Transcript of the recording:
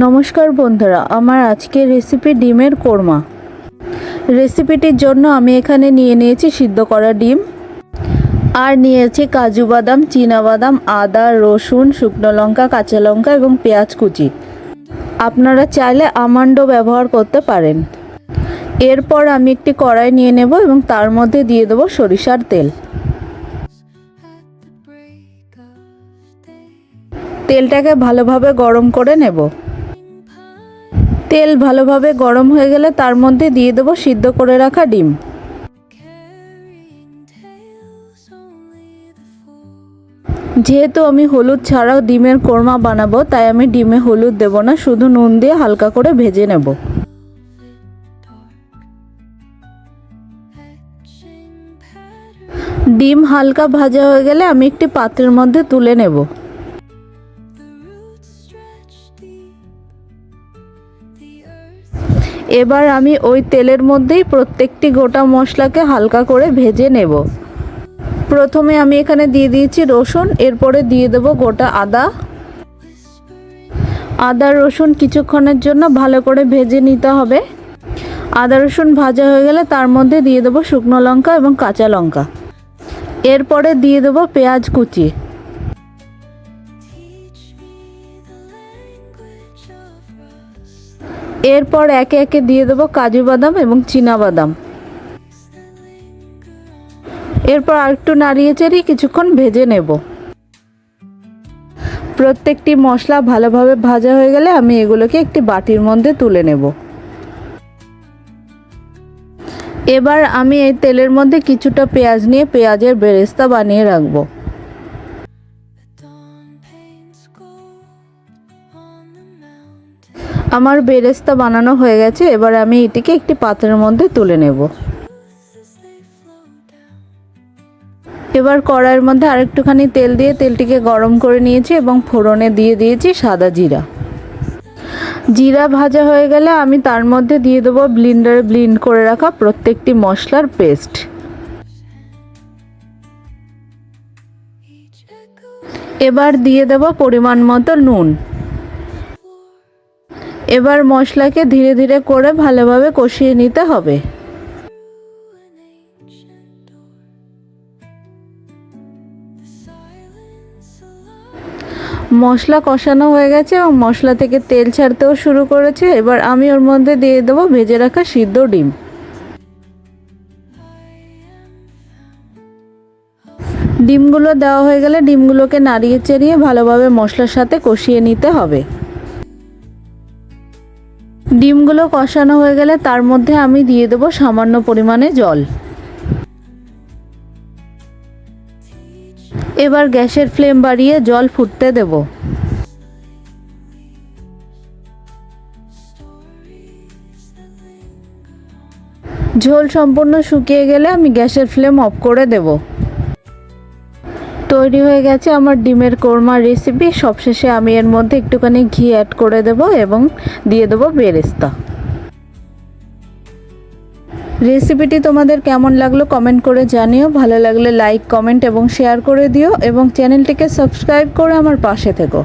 নমস্কার বন্ধুরা, আমার আজকের রেসিপি ডিমের কোরমা। রেসিপিটির জন্য আমি এখানে নিয়ে নিয়েছি সিদ্ধ করা ডিম আর নিয়েছি কাজু বাদাম বাদাম, আদা, রসুন, শুকনো লঙ্কা, কাঁচা লঙ্কা এবং পেঁয়াজ কুচি। আপনারা চাইলে আমান্ডও ব্যবহার করতে পারেন। এরপর আমি একটি কড়াই নিয়ে নেব এবং তার মধ্যে দিয়ে দেবো সরিষার তেল। তেলটাকে ভালোভাবে গরম করে নেব। তেল ভালোভাবে গরম হয়ে গেলে তার মধ্যে দিয়ে দেবো সিদ্ধ করে রাখা ডিম। যেহেতু আমি হলুদ ছাড়াও ডিমের কোরমা বানাবো, তাই আমি ডিমে হলুদ দেব না, শুধু নুন দিয়ে হালকা করে ভেজে নেব। ডিম হালকা ভাজা হয়ে গেলে আমি একটি পাত্রের মধ্যে তুলে নেব। এবার আমি ওই তেলের মধ্যেই প্রত্যেকটি গোটা মশলাকে হালকা করে ভেজে নেব। প্রথমে আমি এখানে দিয়ে দিয়েছি রসুন, এরপরে দিয়ে দেব গোটা আদা। আদা, রসুন কিছুক্ষণের জন্য ভালো করে ভেজে নিতে হবে। আদা, রসুন ভাজা হয়ে গেলে তার মধ্যে দিয়ে দেবো শুকনো লঙ্কা এবং কাঁচা লঙ্কা। এরপরে দিয়ে দেবো পেঁয়াজ কুচি। এরপর একে একে দিয়ে দেবো কাজু বাদাম এবং চীনা বাদাম। এরপর আরেকটু নাড়িয়ে চাড়িয়ে কিছুক্ষণ ভেজে নেব। প্রত্যেকটি মশলা ভালোভাবে ভাজা হয়ে গেলে আমি এগুলোকে একটি বাটির মধ্যে তুলে নেব। এবার আমি এই তেলের মধ্যে কিছুটা পেঁয়াজ নিয়ে পেঁয়াজের বেরেস্তা বানিয়ে রাখব। আমার বেরেস্তা বানানো হয়ে গেছে, এবার আমি এটিকে একটি পাত্রের মধ্যে তুলে নেব। এবার কড়াইয়ের মধ্যে আরেকটুখানি তেল দিয়ে তেলটিকে গরম করে নিয়েছি এবং ফোড়নে দিয়ে দিয়েছি সাদা জিরা। জিরা ভাজা হয়ে গেলে আমি তার মধ্যে দিয়ে দেবো ব্লিন্ডারে ব্লিন্ড করে রাখা প্রত্যেকটি মশলার পেস্ট। এবার দিয়ে দেব পরিমাণ মতো নুন। এবার মশলাকে ধীরে ধীরে করে ভালোভাবে কষিয়ে নিতে হবে। মশলা কষানো হয়ে গেছে এবং মশলা থেকে তেল ছাড়তেও শুরু করেছে। এবার আমি ওর মধ্যে দিয়ে দেবো ভেজে রাখা সিদ্ধ ডিম। ডিমগুলো দেওয়া হয়ে গেলে ডিমগুলোকে নাড়িয়ে চেড়িয়ে ভালোভাবে মশলার সাথে কষিয়ে নিতে হবে। ডিমগুলো কষানো হয়ে গেলে তার মধ্যে আমি দিয়ে দেবো সামান্য পরিমাণে জল। এবার গ্যাসের ফ্লেম বাড়িয়ে জল ফুটতে দেব। ঝোল সম্পূর্ণ শুকিয়ে গেলে আমি গ্যাসের ফ্লেম অফ করে দেব। তৈরি হয়ে গেছে আমার ডিমের কোরমা রেসিপি সবশেষে আমি এর মধ্যে একটুখানি ঘি অ্যাড করে দেব এবং দিয়ে দেবো বেরেস্তা। রেসিপিটি তোমাদের কেমন লাগল কমেন্ট করে জানিও। ভালো লাগলে লাইক কমেন্ট এবং শেয়ার করে দিও এবং চ্যানেলটিকে সাবস্ক্রাইব করে আমার পাশে থেকো।